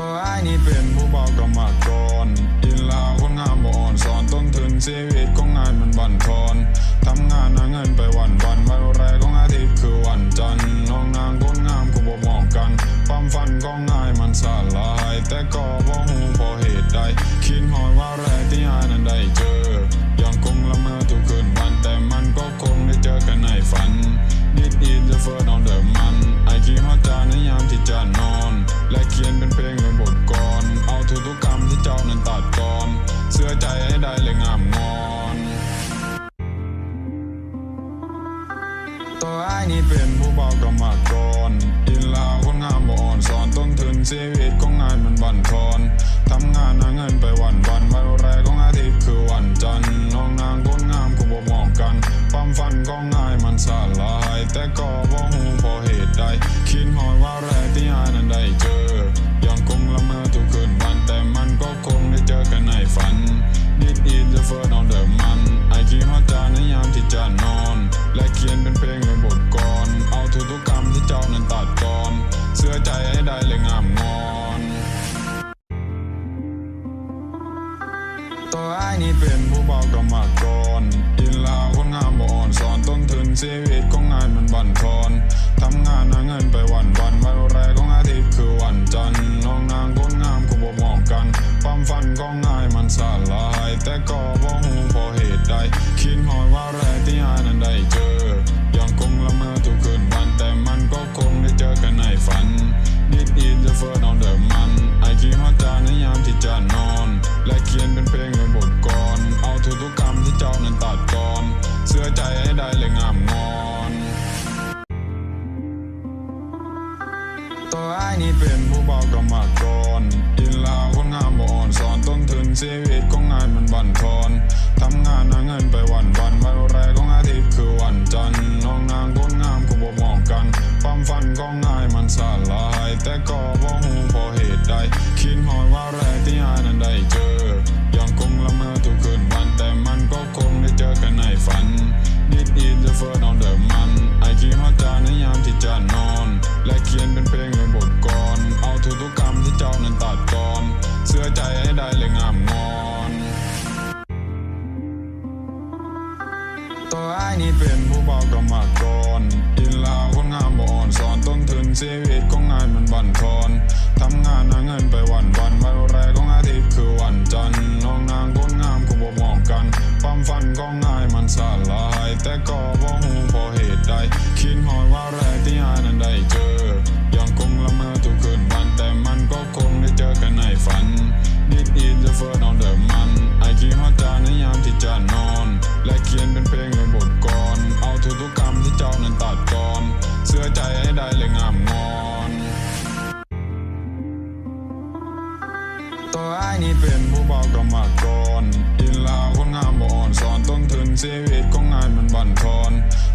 ตัวไอ้นี่เป็นผู้เบากรรมกรอินลาคนงามบ่อ่อนสอนต้นทุนชีวิตของงานมันบั่นทอนทำงานหาเงินไปวันวันๆวันแรกของอาทิตย์คือวันจันทร์น้องนางคนงามคู่บ่มองกัน ความฝันของนายมันสลาย แต่ก็บ่ฮู้เพราะเหตุใดคิดหอดว่าแรก ความฝันของงายมันสลาย แต่ก็บ่ฮู้เพราะเหตุใด คิดฮอดว่าแรกที่อายนั้นได้เจอ ยังคงละเมอทุกคืนวัน แต่มันก็คงได้เจอกันในฝัน This is the first on the man ไอคิดฮอดจาในยามที่จะนอน และเขียนเป็นเพลงเป็นบทกรเอาทุกทุกๆคำที่เจ้านั้นตัดกรเสื้อใจให้ได้เลยงามงอนตัวไอ้นี่เป็นผู้เบากรรมกร ชีวิตของงานมันบั่นทอนทำงานหาเงินไปวันวันวันแรกของอาทิตย์คือวันจันทร์น้องนางคนงามคู่บ่มองกัน ความฝันของงายมันสลาย แต่ก็บ่ฮู้เพราะเหตุใดคิดฮอดว่าแรกที่อายนั้นได้เจอ ยังคงละเมอทุกคืนวันแต่มันก็คงได้เจอกันในฝัน This is the first on the man ไอคิดฮอดจาในยามที่จะนอน และเขียนเป็นเพลงเป็นบทกร เอาทุกทุกๆคำที่เจ้านั้นตัด เพื่อใจให้ได้เลยงามงอนตัวไอ้นี่เป็นผู้เบากรรมกรอินลาคนงามบ่อ่อนสอนต้นทึนชีวิตของงานมันบั่นทอนทำงานหาเงินไปวันวันวันแรกของอาทิตย์คือวันจันทร์น้องนางคนงามคู่บ่มองกัน ความฝันของง ได้เลยงามงอนตัวไอ้นี่เป็นผู้เบากรรมกรอินลาคนงามบ่อ่อนสอนต้นทุนชีวิตของงานมันบั่นทอนทำงานหาเงินไปวันวันวันแรกของอาทิตย์คือวันจันทร์น้องนางคนงามคู่บ่มองกัน ความฝันของงายมันสลาย แต่ก็บ่ฮู้เพราะเห ตัวไอ้นี่เป็นผู้เบากรรมกรอินลาคนงามบ่อ่อนสอนต้นทุนชีวิตของงายมันบั่นทอน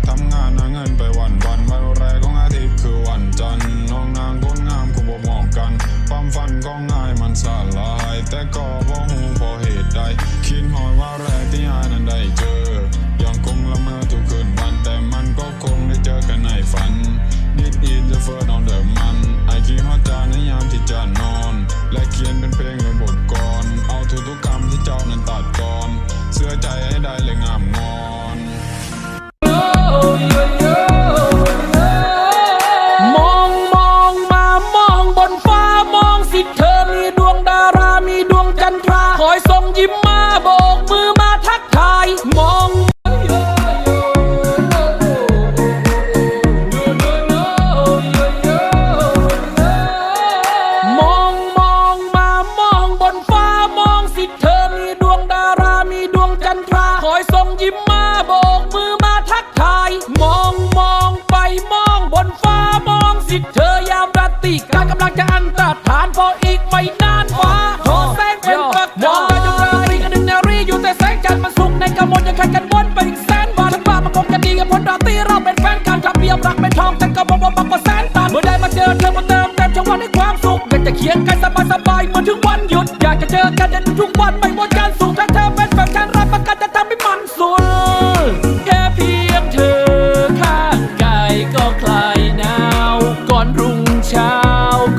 ทำงานหาเงินไปวันวันวันแรกของอาทิตย์คือวันจันทร์น้องนางคนงามคู่บ่มองกัน ความฝันของงายมันสลาย แต่ก็บ่ฮู้เพราะเหตุใดคิดหอยว่าแรก ให้ได้เลยงามงอนมองมองมามองบนฟ้ามองสิเธอมีดวงดารามีดวงจันทราคอยส่งยิ้มมาโบกมือมาทักทายมอง เคียงกันสบายสบายเหมือนถึงวันหยุด อยากจะเจอกันในทุกวันไม่ว่าการสูงถ้าเธอเป็นแบบฉันรับประกันจะทำให้มันสุดแค่เพียงเธอข้างกายก็คลายหนาว ก่อนรุ่งเช้า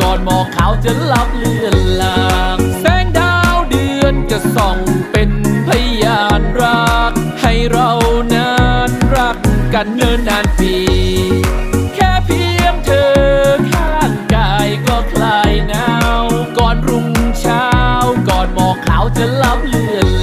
ก่อนหมอกขาวจะลับเลือนลางแสงดาวเดือนจะส่องเป็นพยานรัก ให้เรานานรักกันเนิ่นนานปี อกขาจะล้ำเลือน